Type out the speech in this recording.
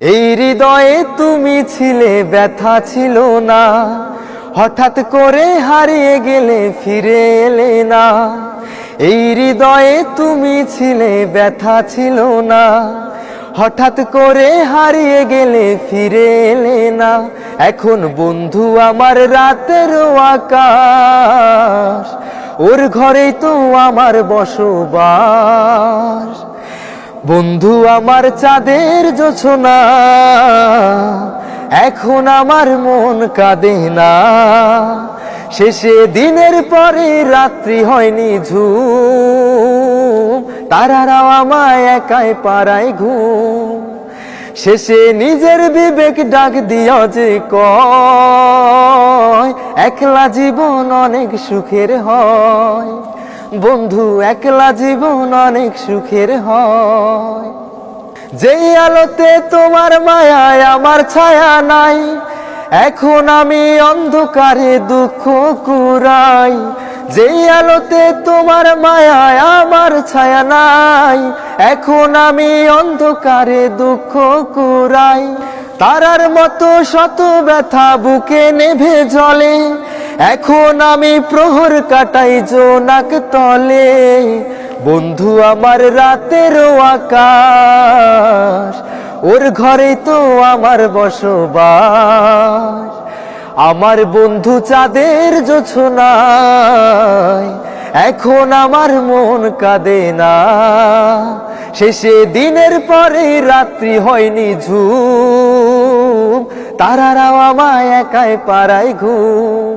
এই হৃদয়ে তুমি ছিলে, ব্যথা ছিল না। হঠাৎ করে হারিয়ে গেলে, ফিরে এলে না। এই হৃদয়ে তুমি ছিলে, ব্যথা ছিল না। হঠাৎ করে হারিয়ে গেলে, ফিরে এলে না। এখন বন্ধু আমার রাতের আকাশ, ওর ঘরেই তো আমার বসবাস। বন্ধু আমার চাঁদের জোছনা, এখন আমার মন কাঁদে না। শেষে দিনের পরে রাত্রি হয়নি ঝুম, তারারাও আমায় একাই পাড়ায় ঘুম। শেষে নিজের বিবেক ডাক দিও যে কয়, একলা জীবন অনেক সুখের হয়। বন্ধু, একলা জীবন অনেক সুখের হয়। যেই আলোতে তোমার মায়ায় আমার ছায়া নাই, এখন আমি অন্ধকারে দুঃখ কুরাই যেই আলোতে তোমার মায়ায় আমার ছায়া নাই, এখন আমি অন্ধকারে দুঃখ কুরাই তারার মতো শত ব্যথা বুকে নেভে জলে এখন আমি প্রহর কাটাই জোনাক তলে। বন্ধু, আমার রাতের আকাশ, ওর ঘরে তো আমার বসবাস। আমার বন্ধু চাঁদের জোছনায়, এখন আমার মন কাঁদে না। শেষে দিনের পরে রাত্রি হয়নি ঝুম, তারারাও আমায় একাই পাড়ায় ঘুম।